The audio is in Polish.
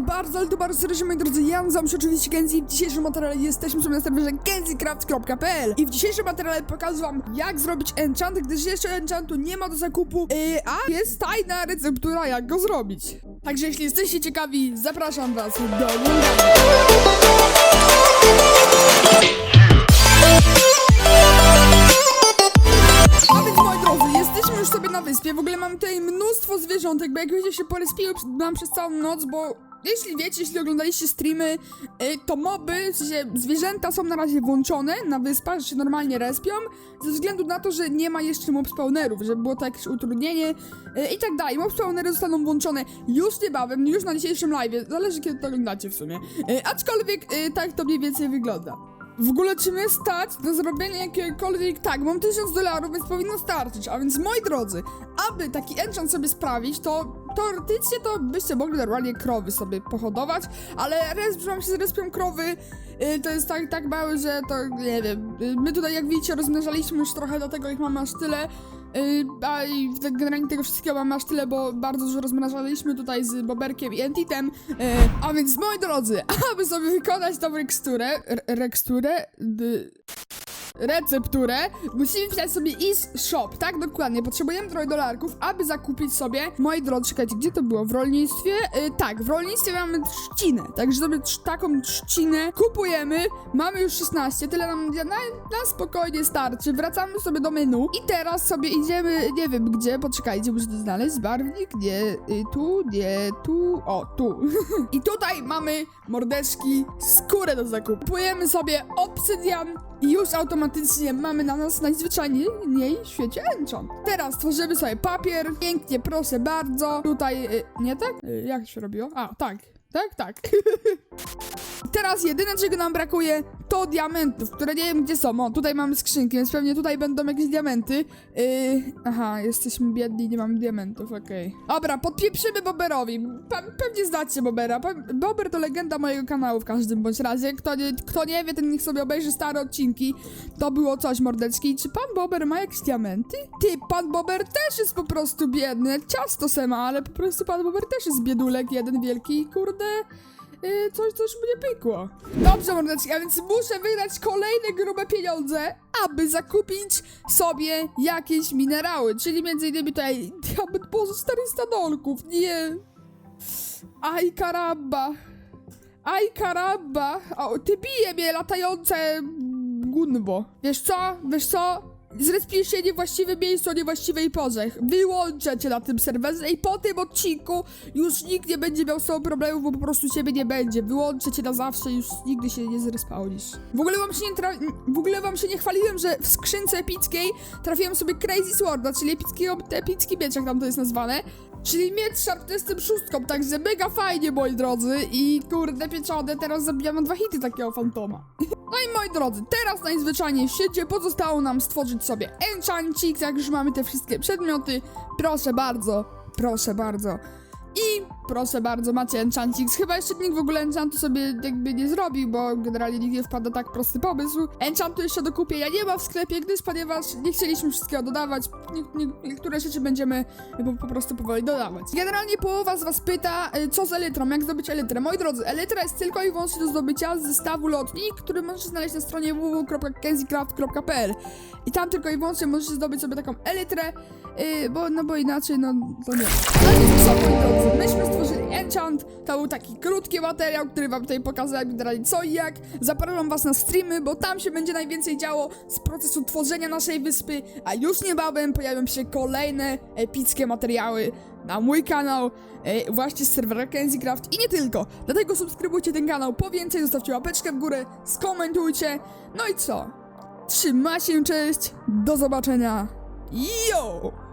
bardzo, ale to bardzo serdecznie, moi drodzy. Ja nazywam się oczywiście Kenzie i w dzisiejszym materiale jesteśmy sobie na serwerze kenziecraft.pl i w dzisiejszym materiale pokażę wam, jak zrobić enchant, gdyż jeszcze enchantu nie ma do zakupu, yy, a jest tajna receptura, jak go zrobić. Także jeśli jesteście ciekawi, zapraszam was do oglądania. Jesteśmy już sobie na wyspie. W ogóle mam tutaj mnóstwo zwierzątek, bo jak się porespiły nam przez całą noc, bo jeśli wiecie, jeśli oglądaliście streamy, y, to moby, w sensie zwierzęta są na razie włączone na wyspach, że się normalnie respią, ze względu na to, że nie ma jeszcze mob spawnerów, że było to jakieś utrudnienie y, i tak dalej. Mob spawnery zostaną włączone już niebawem, już na dzisiejszym live, zależy kiedy to oglądacie w sumie. Y, aczkolwiek tak to mniej więcej wygląda. W ogóle czy mnie stać na zrobienie jakiegokolwiek... Tak, mam 1000 dolarów, więc powinno starczyć. A więc, moi drodzy, aby taki enchant sobie sprawić, to teoretycznie to byście mogli normalnie krowy sobie pohodować, ale wam się zrespią krowy, y, to jest tak, tak mały, że to, nie wiem, y, my tutaj jak widzicie rozmnażaliśmy już trochę, dlatego ich mamy aż tyle, y, a i tak generalnie tego wszystkiego mamy aż tyle, bo bardzo dużo rozmnażaliśmy tutaj z Boberkiem i Entitem, a więc, moi drodzy, aby sobie wykonać tą reksturę, re- reksturę, recepturę, musimy wpisać sobie is shop, tak? Dokładnie, potrzebujemy trochę dolarków, aby zakupić sobie, moi drodzy, czekajcie, gdzie to było? W rolnictwie? Y, tak, w rolnictwie mamy trzcinę, także sobie taką trzcinę kupujemy, mamy już 16, tyle nam na, na spokojnie starczy, wracamy sobie do menu i teraz sobie idziemy, nie wiem gdzie, poczekajcie, muszę to znaleźć, barwnik, nie, y, tu, nie, tu, o, tu. I tutaj mamy mordeczki, skórę do zakupu. Kupujemy sobie obsydian i już automatycznie mamy na nas najzwyczajniej w świecie enchant. Teraz tworzymy sobie papier, pięknie, proszę bardzo. Tutaj, y, nie tak? Y, jak się robiło? A, tak. Tak, tak. Teraz jedyne czego nam brakuje to diamentów, które nie wiem gdzie są. O, tutaj mamy skrzynki, więc pewnie tutaj będą jakieś diamenty. Yy, aha, jesteśmy biedni, nie mamy diamentów, okej. Dobra, podpieprzymy Boberowi. Pe pewnie znacie Bobera. Pe Bober to legenda mojego kanału w każdym bądź razie. Kto nie, kto nie wie, ten niech sobie obejrzy stare odcinki. To było coś mordeczki. Czy pan Bober ma jakieś diamenty? Ty, pan Bober też jest po prostu biedny. Ciasto se ma, ale po prostu pan Bober też jest biedulek jeden wielki, kurde. Yy, coś, coś mu nie pykło. Dobrze, mordeczki, a więc muszę wydać kolejne grube pieniądze, aby zakupić sobie jakieś minerały, czyli między innymi tutaj diament, boże, 400 dolków, nie. Aj, karamba. Aj, karamba. O, ty bije mnie latające gunwo. Wiesz co? Wiesz co? Zrespisz się w niewłaściwym miejscu o niewłaściwej porze. Wyłączę cię na tym serwerze i po tym odcinku już nikt nie będzie miał z tobą problemów, bo po prostu ciebie nie będzie. Wyłączę cię na zawsze już nigdy się nie zrespawnisz. W ogóle wam się nie tra- w ogóle wam się nie chwaliłem, że w skrzynce epickiej trafiłem sobie Crazy Sworda, czyli epickiego, epicki miecz, jak tam to jest nazwane. Czyli miecz Sharp szóstką, także mega fajnie, moi drodzy. I kurde pieczone, teraz zabijam dwa hity takiego fantoma. No i moi drodzy, teraz najzwyczajniej w świecie pozostało nam stworzyć sobie enchantik, jak już mamy te wszystkie przedmioty. Proszę bardzo, proszę bardzo. I proszę bardzo, macie enchantik. Chyba jeszcze nikt w ogóle enchantu sobie jakby nie zrobił, bo generalnie nikt nie wpadł na tak prosty pomysł. Enchantu jeszcze do kupienia nie ma w sklepie, gdyż ponieważ nie chcieliśmy wszystkiego dodawać. Nie, nie, niektóre rzeczy będziemy po, prostu powoli dodawać. Generalnie połowa z was pyta, y, co z elytrą, jak zdobyć elytrę. Moi drodzy, elytra jest tylko i wyłącznie do zdobycia z zestawu lotnik, który możecie znaleźć na stronie www.kenziecraft.pl i tam tylko i wyłącznie możecie zdobyć sobie taką elytrę, yy, bo, no bo inaczej, no to nie. Ale to co, moi drodzy, myśmy stworzyli enchant, to był taki krótki materiał, który wam tutaj pokazałem generalnie co i jak. Zapraszam was na streamy, bo tam się będzie najwięcej działo z procesu tworzenia naszej wyspy, a już niebawem pojawią się kolejne epickie materiały na mój kanał, e, właśnie z serwera Kenziecraft i nie tylko. Dlatego subskrybujcie ten kanał po więcej, zostawcie łapeczkę w górę, skomentujcie. No i co? Trzymajcie się, cześć, do zobaczenia. Yo!